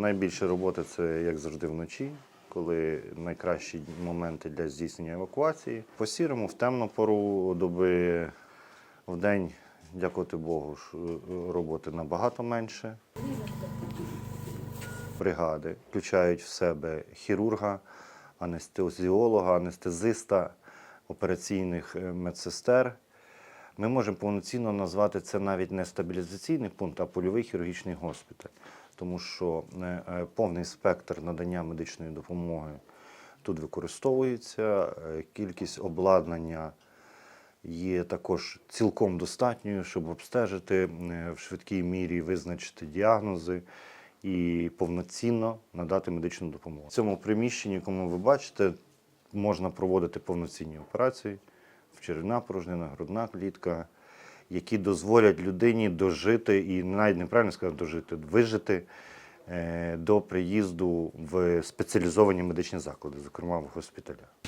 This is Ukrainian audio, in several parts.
найбільше роботи це як завжди вночі, коли найкращі моменти для здійснення евакуації. По сірому в темну пору доби в день, дякувати Богу, е, роботи набагато менше. Бригади включають в себе хірурга, анестезіолога, анестезиста, операційних е, медсестер. Ми можемо повноцінно назвати це навіть не стабілізаційний пункт, а польовий хірургічний госпіталь, тому що е, е, повний спектр надання медичної допомоги тут використовується, е, кількість обладнання є також цілком достатньою, щоб обстежити в швидкій мірі, визначити діагнози і повноцінно надати медичну допомогу. В цьому приміщенні, якому ви бачите, можна проводити повноцінні операції черевна порожнина, грудна клітка, які дозволять людині дожити, і навіть неправильно сказати дожити, вижити е, до приїзду в спеціалізовані медичні заклади, зокрема в госпіталях.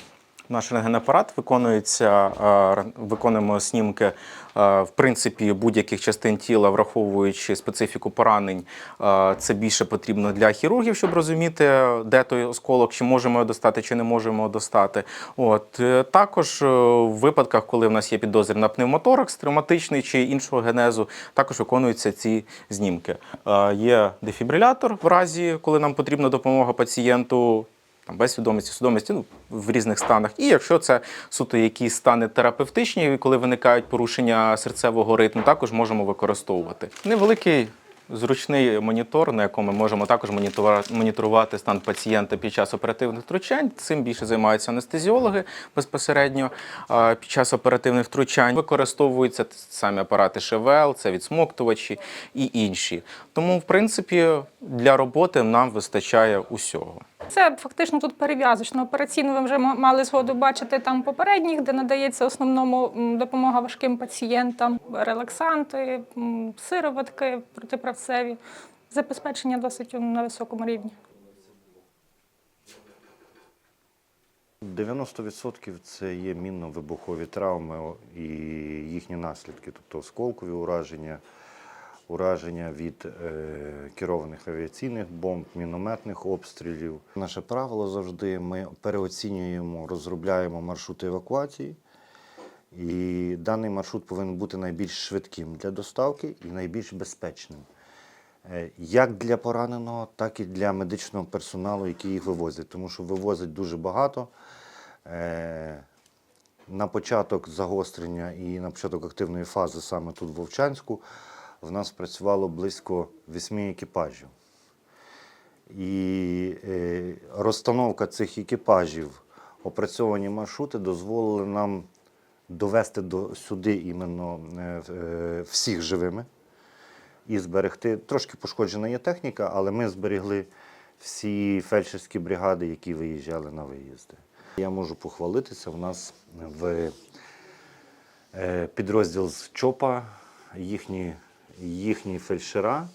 Наш рентгенапарат виконується, е, виконуємо снімки е, в принципі будь-яких частин тіла, враховуючи специфіку поранень. Е, Це більше потрібно для хірургів, щоб розуміти, де той осколок, чи можемо його достати, чи не можемо достати. От також в випадках, коли в нас є підозри на пневмоторакс, травматичний чи іншого генезу, також виконуються ці знімки. Є дефібрилятор в разі, коли нам потрібна допомога пацієнту там, без свідомості, свідомості ну, в різних станах. І якщо це суто якісь стани терапевтичні, коли виникають порушення серцевого ритму, також можемо використовувати. Невеликий зручний монітор, на якому ми можемо також моніторувати стан пацієнта під час оперативних втручань. Цим більше займаються анестезіологи безпосередньо під час оперативних втручань. Використовуються самі апарати ШВЛ, це відсмоктувачі і інші. Тому, в принципі, для роботи нам вистачає усього. Це фактично тут перев'язочно. Операційно ви вже мали згоду бачити там попередніх, де надається основному допомога важким пацієнтам, релаксанти, сироватки протиправцеві. Забезпечення досить на високому рівні. 90% це є мінно-вибухові травми і їхні наслідки, тобто осколкові ураження, ураження від е, керованих авіаційних бомб, мінометних обстрілів. Наше правило завжди ми переоцінюємо, розробляємо маршрути евакуації. І даний маршрут повинен бути найбільш швидким для доставки і найбільш безпечним. Е, Як для пораненого, так і для медичного персоналу, який їх вивозить, тому що вивозить дуже багато. Е, На початок загострення і на початок активної фази саме тут в Вовчанську в нас працювало близько восьми екіпажів. І е, розстановка цих екіпажів, опрацьовані маршрути дозволили нам довести до сюди іменно е, е, всіх живими і зберегти. Трошки пошкоджена є техніка, але ми зберегли всі фельдшерські бригади, які виїжджали на виїзди. Я можу похвалитися. У нас в підрозділ з ЧОПа, їхні, їхні фельдшера,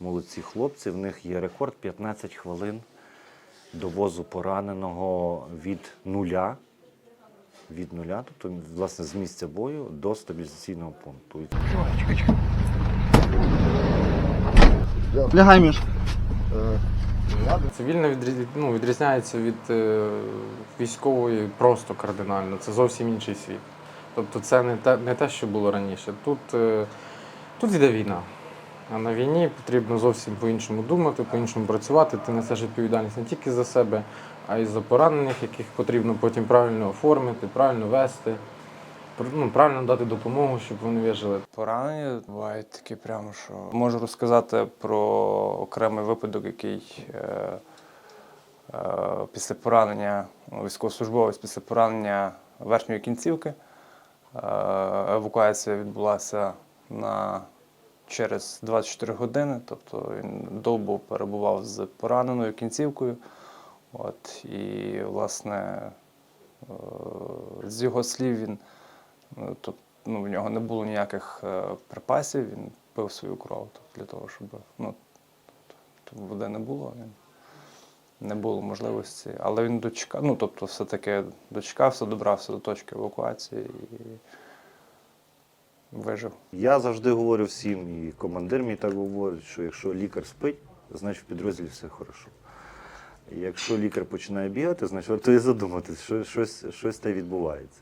молодці хлопці, в них є рекорд 15 хвилин довозу пораненого від нуля. Від нуля, тобто власне з місця бою до стабілізаційного пункту. Лягай, Міш. Цивільна відріз... ну, відрізняється від е, військової просто кардинально. Це зовсім інший світ. Тобто це не те, не те, що було раніше. Тут, е, тут йде війна. А на війні потрібно зовсім по-іншому думати, по-іншому працювати. Ти несеш відповідальність не тільки за себе, а й за поранених, яких потрібно потім правильно оформити, правильно вести, ну, правильно дати допомогу, щоб вони вижили. Поранення бувають такі прямо, що можу розказати про окремий випадок, який е, е, після поранення, ну, військовослужбовець після поранення верхньої кінцівки. Е, евакуація відбулася на, через 24 години, тобто він добу перебував з пораненою кінцівкою. От, і, власне, е, з його слів він Тобто ну, в нього не було ніяких е, припасів, він пив свою кров тобто, для того, щоб ну, тобто, води не було, він не було можливості. Але він дочекав, ну тобто, все-таки дочекався, добрався до точки евакуації і вижив. Я завжди говорю всім, і командир мій так говорить, що якщо лікар спить, значить в підрозділі все хорошо. Якщо лікар починає бігати, значить варто і задуматись, що щось, щось те відбувається.